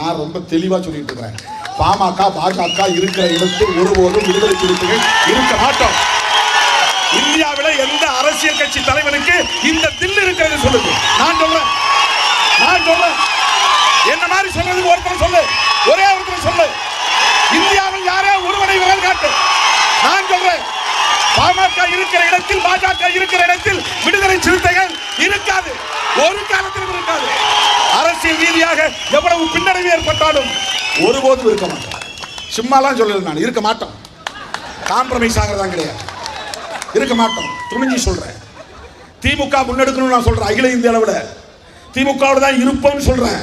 நான் ரொம்ப தெளிவா சொல்லிட்டு இருக்கிறேன் பாமக பாஜக இருக்கிற இடத்தில் ஒருபோதும் விடுதலை சிறுத்தைகள் இருக்க மாட்டோம். இந்தியாவில எந்த அரசியல் கட்சி தலைவனுக்கு இந்த தில் இருக்கிறது சொல்லுங்க நான் சொல்றேன். நான் சொல்றேன். என்ன மாதிரி சொல்றதுக்கு ஒருத்தர் சொல்லு. ஒரே ஒருத்தர் சொல்லு. இந்தியாவில் யாரே ஒருவனை விரல் காட்டு நான் சொல்றேன். பாமக இருக்கிற இடத்தில் பாஜக இருக்கிற இடத்தில் விடுதலை சிறுத்தைகள் இருக்காது. ஒரு காலத்திலும் இருக்காது. அரசியல் ரீதியாக எவ்வளவு பின்னடைவு ஏற்பட்டாலும் ஒருபோதும் இருக்க மாட்டோம் சும்மாலாம் சொல்லல நான் இருக்க மாட்டோம். காம்ப்ரமைஸ் ஆகிறதா கிடையாது. இருக்க மாட்டோம். துணிஞ்சு சொல்றேன். திமுக முன்னெடுக்கணும்னு நான் சொல்றேன் அகில இந்திய அளவில். திமுகவோட தான் இருப்போம்னு சொல்றேன்.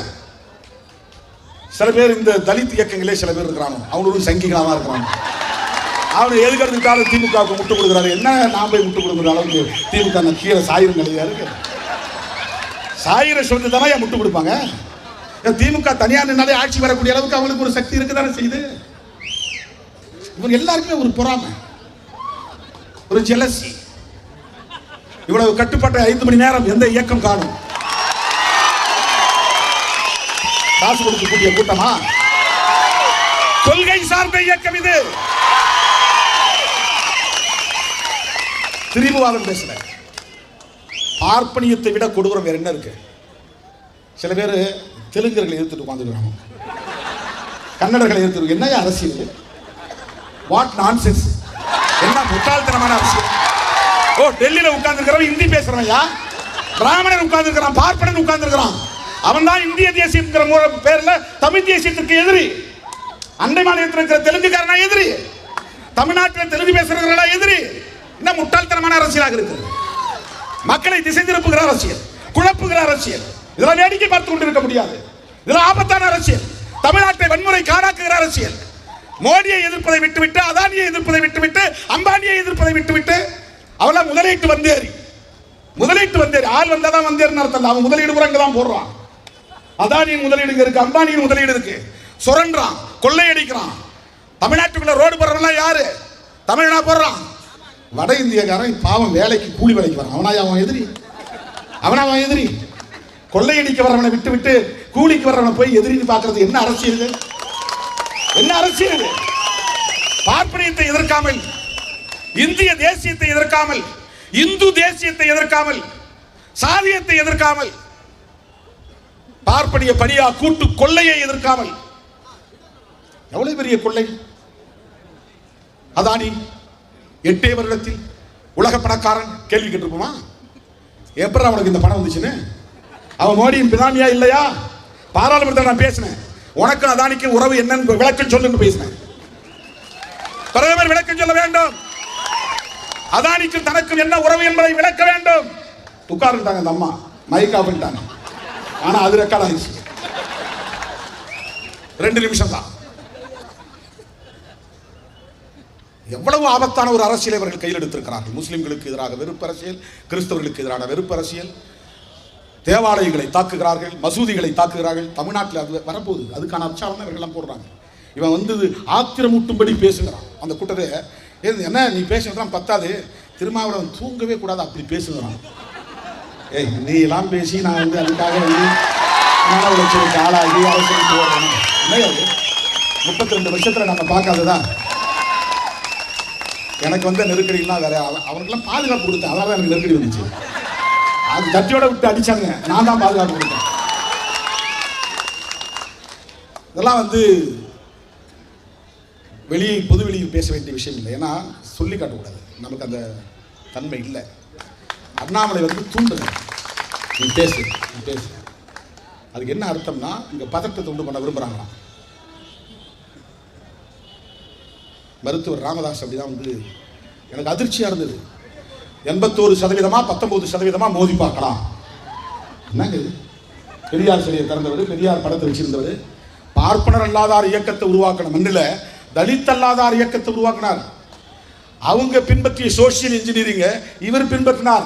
சில பேர் இந்த தலித் இயக்கங்களே சில பேர் இருக்கிறாங்க. அவங்களும் சங்கிகளாக இருக்கிறாங்க. அவர் எதுக்கு திமுகவுக்கு முட்டு கொடுக்குறாரு. என்ன நான் போய் முட்டு கொடுக்குற அளவுக்கு திமுக கீழே சாயிரம் கிடையாது சாயிர சொல்லி தானே முட்டு கொடுப்பாங்க. திமுக தனியார் நின்னாலே ஆட்சி வரக்கூடிய அளவுக்கு அவங்களுக்கு ஒரு சக்தி இருக்குதானே செய்யுது? இவர் எல்லாருக்குமே ஒரு பொறாமை. ஒரு ஜெலசி இவ்வளவு கட்டுப்பட்ட ஐந்து மணி நேரம் எந்த இயக்கம் காணும்? காசு கொடுக்கக்கூடிய கூட்டமா? கொள்கை சார்ந்த இயக்கம் இது. திரிபுவாதம் பேசுறேன். பார்ப்பனியத்தை விட கொடூரம் வேறு என்ன இருக்கு? சில பேர் தெலுங்கர்களை எதிர்த்துட்டு உட்காந்துருக்காங்க கன்னடர்களை எதிர்த்து என்ன அரசியல்? வாட் நான்சென்ஸ் என்ன முட்டாள்தனமான அரசியல்? ஓ டெல்லியில் உட்கார்ந்துருக்கிறவன் ஹிந்தி பேசுறவன்யா? பிராமணன் உட்கார்ந்துருக்கிறான் பார்ப்பனன் உட்கார்ந்துருக்கிறான். அவன் தான் இந்திய தேசியங்கிற மூல- பேர்ல தமிழ் தேசியத்திற்கு எதிரி. அண்டை மாநிலத்தில் இருக்கிற தெலுங்குக்காரனா எதிரி. தமிழ்நாட்டில் தெலுங்கு பேசுறவர்களா எதிரி. என்ன முட்டாள்தனமான அரசியலாக இருக்கிறது மக்களை திசை திருப்புகிற அரசியல் குழப்புகிற அரசியல். இதெல்லாம் வேடிக்கை பார்த்து கொண்டிருக்க முடியாது. இதெல்லாம் ஆபத்தான அரசியல். தமிழ்நாட்டை வன்முறை காணாக்குகிற அரசியல். மோடியை எதிர்ப்பதை விட்டுவிட்டு அதானியை எதிர்ப்பதை விட்டுவிட்டு அம்பானியை எதிர்ப்பதை விட்டுவிட்டு அவெல்லாம் முதலீட்டு வந்தேறி. முதலீட்டு வந்தேறி. ஆள் வந்தா தான் வந்தேறின்னு அர்த்தம் அவன் முதலீடு கூட தான் போடுறான். அதானியின் முதலீடு இருக்கு அம்பானியின் முதலீடு இருக்கு. சுரண்டான் கொள்ளையடிக்கிறான். தமிழ்நாட்டுக்குள்ள ரோடு போடுறவன்லாம் யாரு? தமிழ்னா போடுறான். வட இந்தியக்காரன் பாவம் வேலைக்கு கூலி வேலைக்கு வரான். அவனா அவன் எதிரி? அவனா அவன் எதிரி? கொள்ளையடிக்க வரவனை விட்டு விட்டு கூலிக்கு வரவனை போய் எதிரின்னு பார்க்கறது என்ன அரசியல் இது? என்ன அரசியல் இது? பார்ப்பனியத்தை எதிர்க்காமல் இந்திய தேசியத்தை எதிர்க்காமல் இந்து தேசியத்தை எதிர்க்காமல் சாதியத்தை எதிர்க்காமல் பார்ப்பனிய பணியா கூட்டு கொள்ளையை எதிர்க்காமல். எவ்வளவு பெரிய கொள்ளை? அதானி எட்டே வருடத்தில் உலக பணக்காரன் கேள்வி கேட்டிருப்போமா எப்படி அவனுக்கு இந்த பணம் வந்துச்சுன்னு? அவன் மோடியின் பினாமியா இல்லையா? பாராளுமன்றத்தில் நான் பேசினேன். உனக்கு அதானிக்கு உறவு என்னன்னு விளக்கம் சொல்லுன்னு பேசினேன். பிரதமர் விளக்கம் சொல்ல வேண்டும். அதானிக்கு தனக்கும் என்ன உறவு என்பதை விளக்க வேண்டும். உட்கார்ந்துட்டாங்க அந்த அம்மா. மைக் ஆஃப் பண்ணிட்டாங்க. ஆனா அது ரெக்கார்ட் ஆயிடுச்சு. ரெண்டு நிமிஷம் தான் எவ்வளவு ஆபத்தான ஒரு அரசியலை இவர்கள் கையில் எடுத்திருக்கிறார்கள். முஸ்லிம்களுக்கு எதிராக வெறுப்பு அரசியல் கிறிஸ்தவர்களுக்கு எதிரான வெறுப்பு அரசியல். தேவாலயங்களை தாக்குகிறார்கள் மசூதிகளை தாக்குகிறார்கள் தமிழ்நாட்டில் அது வரப்போகுது. அதுக்கான அச்சாரம் இவர்கள்லாம் போடுறாங்க. இவன் வந்து ஆத்திரமூட்டும்படி பேசுகிறான். அந்த கூட்டத்தை என்ன நீ பேசுறதுலாம் பத்தாது. திருமாவளவன் தூங்கவே கூடாது அப்படி பேசுகிறான். ஏய் நீ எல்லாம் பேசி நான் வந்து அதுக்காக வந்து மன உளைச்சலுக்கு ஆளாகி அரசியலுக்கு ஓடுறேன். முப்பத்தி ரெண்டு வருஷத்தில் நம்ம பார்க்காததான் எனக்கு வந்த நெருக்கடிலாம் வேற. அவ- பாதுகாப்பு கொடுத்தேன். அதனால எனக்கு நெருக்கடி வந்துச்சு. அது தட்டியோட விட்டு அடிச்சாங்க நான் தான் பாதுகாப்பு கொடுத்தேன். இதெல்லாம் வந்து வெளியே பொது வெளியில் பேச வேண்டிய விஷயம் இல்லை. ஏன்னா சொல்லி காட்டக்கூடாது. நமக்கு அந்த தன்மை இல்லை. அண்ணாமலை வந்து தூண்டுங்க நீ பேசு நீ பேசு. அதுக்கு என்ன அர்த்தம்னா இங்கே பதட்டத்தை உண்டு பண்ண விரும்புகிறாங்களாம் மருத்துவர் ராமதாஸ் அப்படிதான் வந்து எனக்கு அதிர்ச்சியா இருந்தது. எண்பத்தோரு சதவீதமா பத்தொன்பது சதவீதமா மோதி பார்க்கலாம். என்னங்க இது? பெரியார் சிலையை திறந்தவர் பெரியார் படத்தை வச்சிருந்தவர். பார்ப்பனர் அல்லாதார் இயக்கத்தை உருவாக்கணும் மண்ணில் தலித் அல்லாதார் இயக்கத்தை உருவாக்கினார். அவங்க பின்பற்றிய சோசியல் இன்ஜினியரிங்க இவர் பின்பற்றினார்.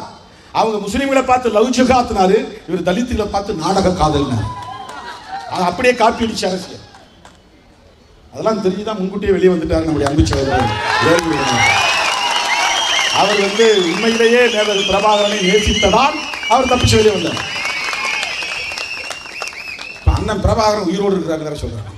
அவங்க முஸ்லீம்களை பார்த்து லவ் ஜகாத்தினாரு இவர் தலித்துகளை பார்த்து நாடக காதல்னார். அப்படியே காப்பி அடிச்சு அரசியல். அதெல்லாம் தெரிஞ்சுதான் முன்கூட்டியே வெளியே வந்துட்டார் நம்முடைய அன்பு சகோதரர் அவர் வந்து உண்மையிலேயே நேரு பிரபாகரனை நேசித்ததால் அவர் தப்பிச்சு வெளியே வந்தார். அண்ணன் பிரபாகரன் உயிரோடு இருக்கிறாங்க சொல்றாங்க.